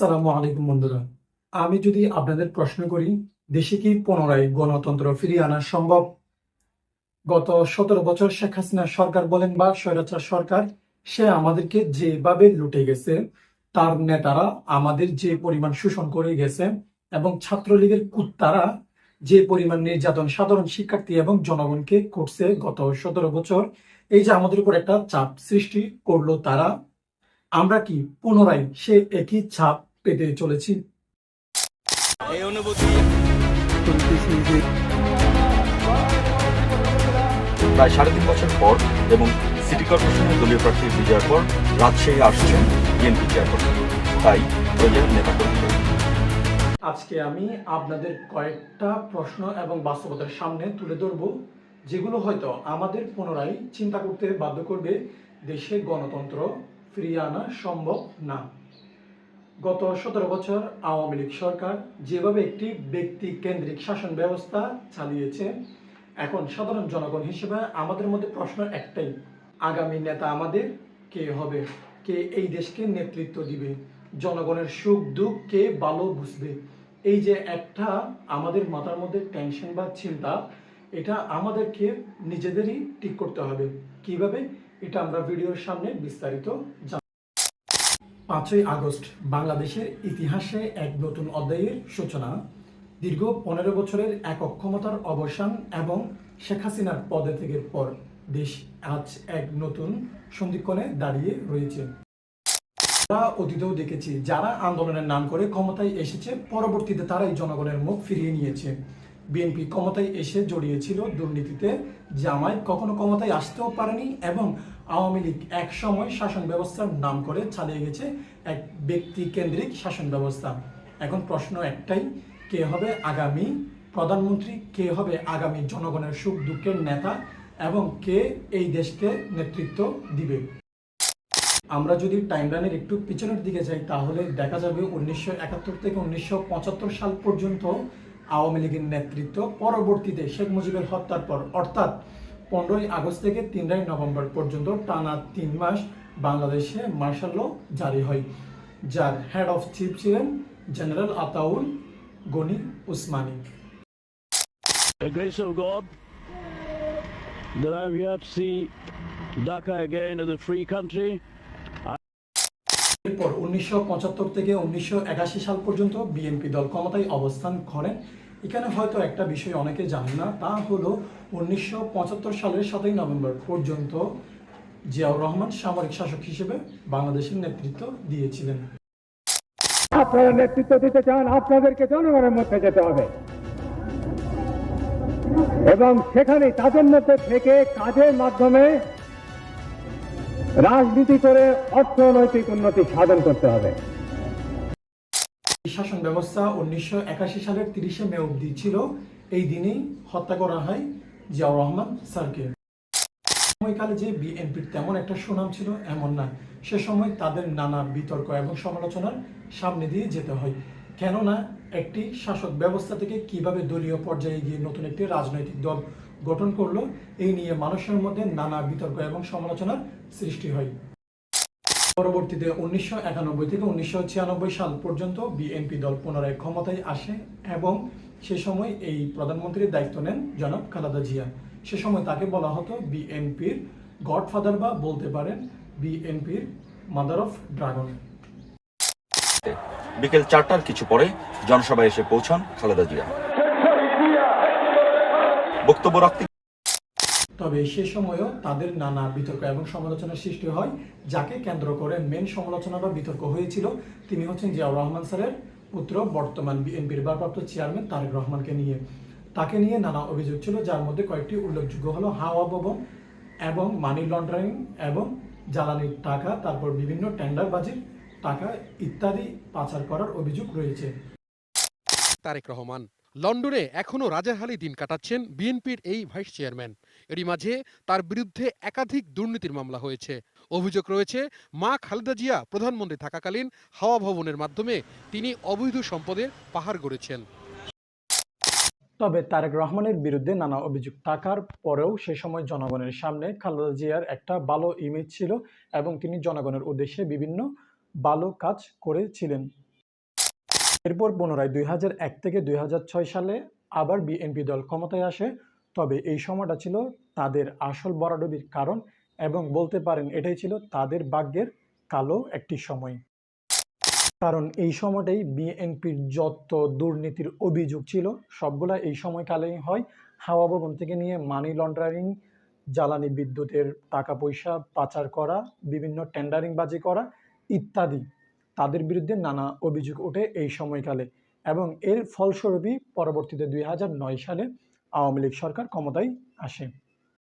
আসসালামু আলাইকুম বন্ধুরা। আমি যদি আপনাদের প্রশ্ন করি, দেশে কি পুনরায় গণতন্ত্র ফিরিয়ে আনা সম্ভব? গত সতেরো বছর শেখ হাসিনা সরকার বলেন, বা স্বৈরাচার সরকার, সে আমাদেরকে যেভাবে লুটে গেছে, তার নেতারা আমাদের যে পরিমাণ শোষণ করে গেছে, এবং ছাত্রলীগের কুত্তারা যে পরিমাণ নির্যাতন সাধারণ শিক্ষার্থী এবং জনগণকে করছে গত সতেরো বছর, এই যে আমাদের উপর একটা চাপ সৃষ্টি করল তারা, আমরা কি পুনরায় সে একই ছাপ পেতে চলেছি। এই অনুভূতি। প্রায় সাড়ে তিন বছর পর এবং সিটি কর্পোরেশনের দলীয় প্রার্থী বিজয়ের পর রাজশাহী আসছেন বিএনপি চেয়ারপারসন। তাই প্রয়োজন নেতা আজকে আমি আপনাদের কয়েকটা প্রশ্ন এবং বাস্তবতার সামনে তুলে ধরব যেগুলো হয়তো আমাদের পুনরায় চিন্তা করতে বাধ্য করবে দেশে গণতন্ত্র ফিরিয়ে আনা সম্ভব না। গত সতেরো বছর আওয়ামী লীগ সরকার যেভাবে একটি ব্যক্তি কেন্দ্রিক শাসন ব্যবস্থা চালিয়েছে, এখন সাধারণ জনগণ হিসেবে আমাদের মধ্যে প্রশ্ন একটাই, আগামী নেতা আমাদের কে হবে? কে এই দেশকে নেতৃত্ব দিবে? জনগণের সুখ দুঃখ কে ভালো বুঝবে? এই যে একটা আমাদের মাথার মধ্যে টেনশন বা চিন্তা, এটা আমাদেরকে নিজেদেরই ঠিক করতে হবে। কীভাবে? এটা আমরা ভিডিওর সামনে বিস্তারিত পাঁচই আগস্ট বাংলাদেশের ইতিহাসে এক নতুন অধ্যায়ের সূচনা। দীর্ঘ পনেরো বছরের একক ক্ষমতার অবসান এবং শেখ হাসিনার পদত্যাগের পর দেশ আজ এক নতুন সন্ধিক্ষণে দাঁড়িয়ে রয়েছে। আমরা অতীতেও দেখেছি, যারা আন্দোলনের নাম করে ক্ষমতায় এসেছে, পরবর্তীতে তারাই জনগণের মুখ ফিরিয়ে নিয়েছে। বিএনপি ক্ষমতায় এসে জড়িয়েছিল দুর্নীতিতে, জামায়াত কখনো ক্ষমতায় আসতেও পারেনি এবং আওয়ামী লীগ এক সময় শাসন ব্যবস্থার নাম করে চালিয়ে গেছে এক ব্যক্তি কেন্দ্রিক শাসন ব্যবস্থা। এখন প্রশ্ন একটাই, কে হবে আগামী প্রধানমন্ত্রী, কে হবে আগামী জনগণের সুখ দুঃখের নেতা এবং কে এই দেশকে নেতৃত্ব দিবে? আমরা যদি টাইমলাইনের একটু পিছনের দিকে যাই, তাহলে দেখা যাবে উনিশশো একাত্তর থেকে উনিশশো পঁচাত্তর সাল পর্যন্ত আওয়ামী লীগের নেতৃত্ব পরবর্তীতে শেখ মুজিবের হত্যার পর, অর্থাৎ পনেরোই আগস্ট থেকে তিনই নভেম্বর পর্যন্ত টানা তিন মাস বাংলাদেশে মার্শাল ল জারি হয় যার হেড অফ চিফ ছিলেন general Ataul Ghani Osmani the grace of God that I'm here to see Dhaka again as a free country. এরপর উনিশশো পঁচাত্তর থেকে উনিশশো একাশি সাল পর্যন্ত বিএনপি দল ক্ষমতায় অবস্থান করেন এখানে হয়তো একটা বিষয় অনেকে জানে না, তা হলো উনিশশো পঁচাত্তর সালের সাতই নভেম্বর পর্যন্ত জিয়াউর রহমান সামরিক শাসক হিসেবে বাংলাদেশের নেতৃত্ব দিয়েছিলেন। আপনারা নেতৃত্ব দিতে চান, আপনাদেরকে জনগণের মধ্যে যেতে হবে। এবং সেখানে তাদের মধ্যে থেকে কাজের মাধ্যমে রাজনীতি করে অর্থনৈতিক উন্নতি সাধন করতে হবে। শাসন ব্যবস্থা উনিশশো একাশি সালের তিরিশে মে অবধি ছিল। এই দিনেই হত্যা করা হয় জিয়াউর রহমান স্যারকে। সময়কালে যে বিএনপির তেমন একটা সুনাম ছিল এমন না। সে সময় তাদের নানা বিতর্ক এবং সমালোচনার সামনে দিয়ে যেতে হয়। কেননা একটি শাসক ব্যবস্থা থেকে কীভাবে দলীয় পর্যায়ে গিয়ে নতুন একটি রাজনৈতিক দল গঠন করল, এই নিয়ে মানুষের মধ্যে নানা বিতর্ক এবং সমালোচনার সৃষ্টি হয়। পরবর্তীতে উনিশশো একানব্বই থেকে উনিশশো ছিয়ানব্বই সাল পর্যন্ত বিএনপি দল পুনরায় ক্ষমতায় আসে এবং সে সময় এই প্রধানমন্ত্রীর দায়িত্ব নেন জনাব খালেদা জিয়া। সে সময় তাকে বলা হতো বিএনপির গডফাদার বা বলতে পারেন বিএনপির মাদার অফ ড্রাগন। বিকেল চারটার কিছু পরে জনসভায় এসে পৌঁছান খালেদা জিয়া। বক্তব্য রাখতে তবে সে সময়ও তাদের নানা বিতর্ক এবং সমালোচনার সৃষ্টি হয়, যাকে কেন্দ্র করে মেন সমালোচনা বা বিতর্ক হয়েছিল। তিনি হচ্ছেন জিয়াউর রহমান স্যারের পুত্র, বর্তমান বিএনপির ভারপ্রাপ্ত চেয়ারম্যান তারেক রহমানকে নিয়ে। তাকে নিয়ে নানা অভিযোগ ছিল, যার মধ্যে কয়েকটি উল্লেখযোগ্য হলো হাওয়া ভবন এবং মানি লন্ডারিং এবং জ্বালানির টাকা, তারপর বিভিন্ন টেন্ডারবাজির টাকা ইত্যাদি পাচার করার অভিযোগ রয়েছে। তারেক রহমান, লন্ডনে এখনও রাজারহালি দিন কাটাচ্ছেন বিএনপির এই ভাইস চেয়ারম্যান। এরই মাঝে তার বিরুদ্ধে একাধিক দুর্নীতির মামলা হয়েছে। অভিযোগ রয়েছে, মা খালেদা জিয়া প্রধানমন্ত্রী থাকাকালীন হাওয়া ভবনের মাধ্যমে তিনি অবৈধ সম্পদের পাহাড় গড়েছেন। তবে তারেক রহমানের বিরুদ্ধে নানা অভিযোগ থাকার পরেও সে সময় জনগণের সামনে খালেদা জিয়ার একটা ভালো ইমেজ ছিল এবং তিনি জনগণের উদ্দেশ্যে বিভিন্ন ভালো কাজ করেছিলেন। এরপর পুনরায় দুই থেকে দুই হাজার ছয় সালে আবার বিএনপি দল ক্ষমতায় আসে তবে এই সময়টা ছিল তাদের আসল বরাডবির কারণ এবং বলতে পারেন এটাই ছিল তাদের ভাগ্যের কালো একটি সময়। কারণ এই সময়টাই বিএনপির যত দুর্নীতির অভিযোগ ছিল, সবগুলা এই সময়কালেই হয়। হাওয়া ভবন থেকে নিয়ে মানি লন্ডারিং জ্বালানি বিদ্যুতের টাকা পয়সা পাচার করা, বিভিন্ন টেন্ডারিং বাজি করা ইত্যাদি তাদের বিরুদ্ধে নানা অভিযোগ ওঠে এই সময়কালে। এবং এর ফলস্বরূপই পরবর্তীতে দুই হাজার নয় সালে আওয়ামী লীগ সরকার ক্ষমতায় আসে।